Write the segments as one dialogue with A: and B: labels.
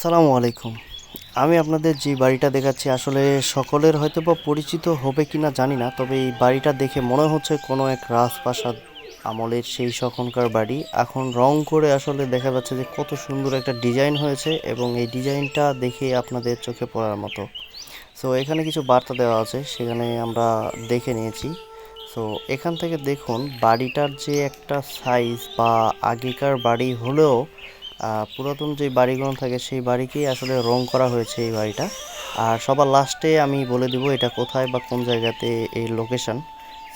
A: আসসালামু আলাইকুম। আমি আপনাদের যে বাড়িটা দেখাচ্ছি, আসলে সকলের হয়তো বা পরিচিত হবে কিনা জানি না, তবে এই বাড়িটা দেখে মনে হচ্ছে কোনো এক রাজপ্রাসাদ আমলের সেই সখনকার বাড়ি। এখন রং করে আসলে দেখা যাচ্ছে যে কত সুন্দর একটা ডিজাইন হয়েছে এবং এই ডিজাইনটা দেখে আপনাদের চোখে পড়ার মতো। সো এখানে কিছু বার্তা দেওয়া আছে, সেখানে আমরা দেখে নিয়েছি। সো এখান থেকে দেখুন, বাড়িটার যে একটা সাইজ বা আগেকার বাড়ি হলেও পুরাতন যে বাড়িগুলো থাকে সেই বাড়িকেই আসলে রং করা হয়েছে এই বাড়িটা। আর সবার লাস্টে আমি বলে দিব এটা কোথায় বা কোন জায়গাতে এই লোকেশন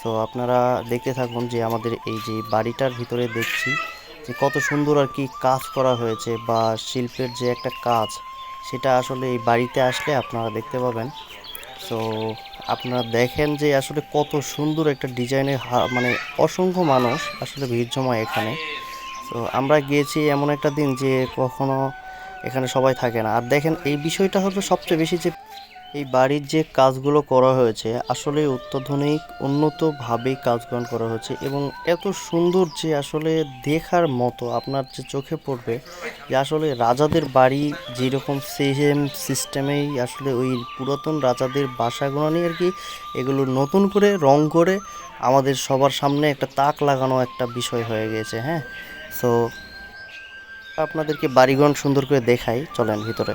A: তো আপনারা দেখতে থাকুন যে আমাদের এই যে বাড়িটার ভিতরে দেখছি যে কত সুন্দর আর কি কাজ করা হয়েছে বা শিল্পের যে একটা কাজ, সেটা আসলে এই বাড়িতে আসলে আপনারা দেখতে পাবেন। সো আপনারা দেখেন যে আসলে কত সুন্দর একটা ডিজাইনের মানে অসংখ্য মানুষ আসলে ভিড় জমায় এখানে। তো আমরা গিয়েছি এমন একটা দিন যে কখনো এখানে সবাই থাকে না। আর দেখেন, এই বিষয়টা হলো সবচেয়ে বেশি যে এই বাড়ির যে কাজগুলো করা হয়েছে, আসলে অত্যাধুনিক, উন্নতভাবে কাজগুলো করা হয়েছে এবং এত সুন্দর যে আসলে দেখার মতো আপনার যে চোখে পড়বে যে আসলে রাজাদের বাড়ি যেরকম সেম সিস্টেমেই আসলে ওই পুরাতন রাজাদের বাসাগুলো নিয়ে আর কি এগুলো নতুন করে, রং করে আমাদের সবার সামনে একটা তাক লাগানো একটা বিষয় হয়ে গেছে হ্যাঁ? সো আপনাদেরকে বাড়িঘর সুন্দর করে দেখাই, চলেন ভিতরে।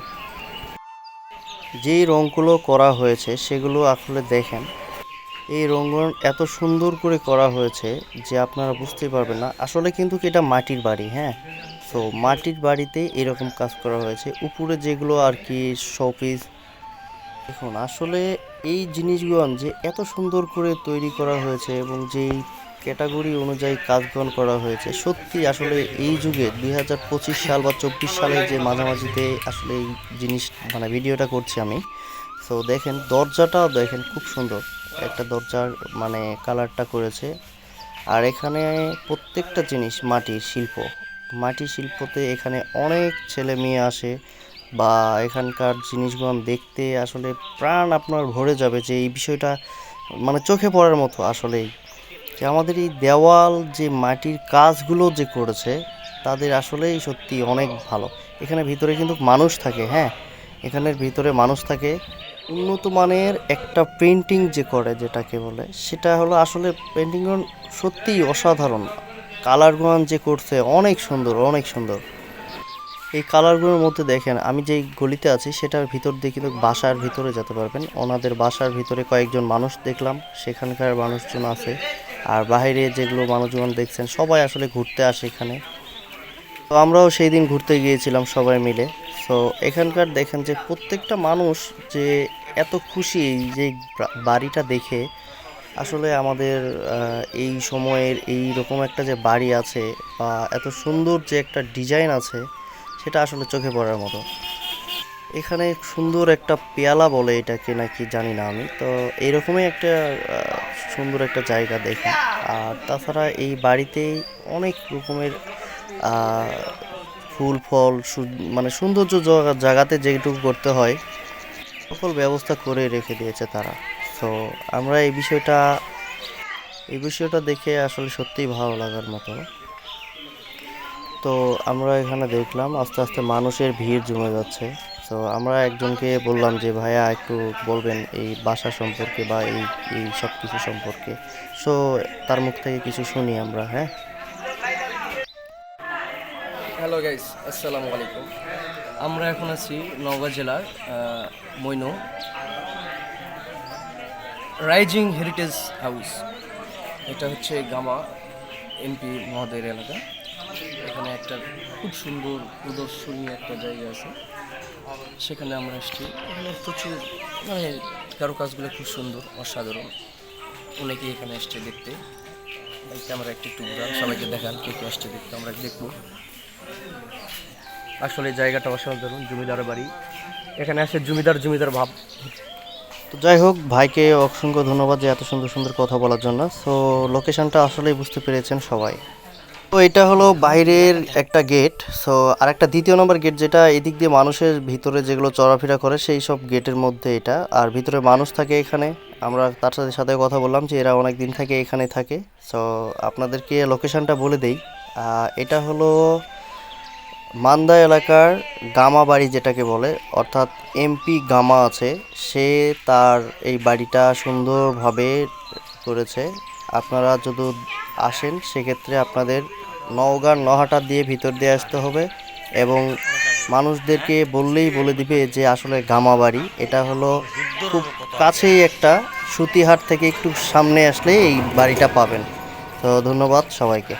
A: যেই রঙগুলো করা হয়েছে, সেগুলো আসলে দেখেন। এই রঙগুলো এত সুন্দর করে করা হয়েছে যে আপনারা বুঝতে পারবেন না। আসলে কিন্তু এটা মাটির বাড়ি হ্যাঁ? তো মাটির বাড়িতে এরকম কাজ করা হয়েছে। উপরে যেগুলো আর কি শোপিস দেখুন, আসলে এই জিনিসগুলো যে এত সুন্দর করে তৈরি করা হয়েছে এবং যেই ক্যাটাগরি অনুযায়ী কাজ গ্রহণ করা হয়েছে। সত্যি আসলে এই যুগে দুই হাজার পঁচিশ সাল বা চব্বিশ সালে যে মাঝামাঝিতে আসলে এই জিনিস মানে ভিডিওটা করছি আমি, তো দেখেন দরজাটাও দেখেন খুব সুন্দর। একটা দরজার মানে কালারটা করেছে। আর এখানে প্রত্যেকটা জিনিস মাটির শিল্প। মাটির শিল্পতে এখানে অনেক ছেলে মেয়ে আসে বা এখানকার জিনিসগুলো দেখতে আসলে প্রাণ আপনার ভরে যাবে যে এই বিষয়টা মানে চোখে পড়ার মতো আসলেই। যে আমাদের এই দেওয়াল, যে মাটির কাজগুলো যে করেছে, তাদের আসলেই সত্যি অনেক ভালো। এখানে ভিতরে কিন্তু মানুষ থাকে হ্যাঁ? এখানের ভিতরে মানুষ থাকে। উন্নত মানের একটা পেন্টিং যে করে, যেটাকে বলে, সেটা হলো আসলে পেন্টিং সত্যিই অসাধারণ। কালারগুলো যে করছে, অনেক সুন্দর অনেক সুন্দর। এই কালারগুলোর মধ্যে দেখেন, আমি যেই গলিতে আছি, সেটার ভিতর দিয়ে কিন্তু বাসার ভিতরে যেতে পারবেন। ওনাদের বাসার ভিতরে কয়েকজন মানুষ দেখলাম, সেখানকার মানুষজন আছে। আর বাইরে যেগুলো মানুষজন দেখছেন, সবাই আসলে ঘুরতে আসে এখানে। তো আমরাও সেই দিন ঘুরতে গিয়েছিলাম সবাই মিলে। তো এখানকার দেখেন যে প্রত্যেকটা মানুষ যে এত খুশি এই যে বাড়িটা দেখে, আসলে আমাদের এই সময়ের এই রকম একটা যে বাড়ি আছে বা এত সুন্দর যে একটা ডিজাইন আছে, সেটা আসলে চোখে পড়ার মতো। এখানে সুন্দর একটা পেয়ালা বলে এটাকে নাকি জানি না আমি। তো এইরকমই একটা সুন্দর একটা জায়গা দেখি। আর তাছাড়া এই বাড়িতেই অনেক রকমের ফুল, ফল মানে সৌন্দর্য জায়গাতে যেটুকু করতে হয়, সকল ব্যবস্থা করে রেখে দিয়েছে তারা। তো আমরা এই বিষয়টা এই বিষয়টা দেখে আসলে সত্যিই ভালো লাগার মতো। তো আমরা এখানে দেখলাম, আস্তে আস্তে মানুষের ভিড় জমে যাচ্ছে। তো আমরা একজনকে বললাম যে, ভাইয়া, একটু বলবেন এই বাসা সম্পর্কে বা এই এই সব কিছু সম্পর্কে। সো তার মুখ থেকে কিছু শুনি আমরা হ্যাঁ?
B: হ্যালো গাইস আসসালামু আলাইকুম আমরা এখন আছি নওগাঁ জেলার মৈনো রাইজিং হেরিটেজ হাউস। এটা হচ্ছে গামা এমপি মহোদয়ের এলাকা। এখানে একটা খুব সুন্দর প্রদর্শনীয় একটা জায়গা আছে। সেখানে আমরা এসেছি। এখানে প্রচুর মানে কারও কাজগুলো খুব সুন্দর, অসাধারণ। অনেকেই এখানে এসছে দেখতে। ক্যামেরা একটু একটু সবাইকে দেখান কে কে আসছে দেখতে, আমরা দেখব। আসলে জায়গাটা অসাধারণ জমিদার বাড়ি। এখানে আসে জমিদার জমিদার ভাব।
A: তো যাই হোক, ভাইকে অসংখ্য ধন্যবাদ যে এত সুন্দর সুন্দর কথা বলার জন্য। সো লোকেশনটা আসলেই বুঝতে পেরেছেন সবাই। তো এটা হলো বাইরের একটা গেট সো আর একটা দ্বিতীয় নম্বর গেট যেটা এদিক দিয়ে মানুষের ভিতরে যেগুলো চলাফেরা করে, সেই সব গেটের মধ্যে এটা। আর ভিতরে মানুষ থাকে এখানে, আমরা তার সাথে সাথে কথা বললাম যে এরা অনেক দিন থাকে এখানে থাকে। সো আপনাদেরকে লোকেশনটা বলে দেই। এটা হলো মান্দা এলাকার গামা বাড়ি যেটাকে বলে, অর্থাৎ এমপি গামা আছে। সে তার এই বাড়িটা সুন্দরভাবে করেছে। আপনারা যদি আসেন, সেক্ষেত্রে আপনাদের নওগাঁ নহাটা দিয়ে ভিতর দিয়ে আসতে হবে এবং মানুষদেরকে বললেই বলে দিবে যে আসলে গামাবাড়ি। এটা হলো খুব কাছেই একটা সুতিহাট থেকে একটু সামনে আসলে এই বাড়িটা পাবেন। তো ধন্যবাদ সবাইকে।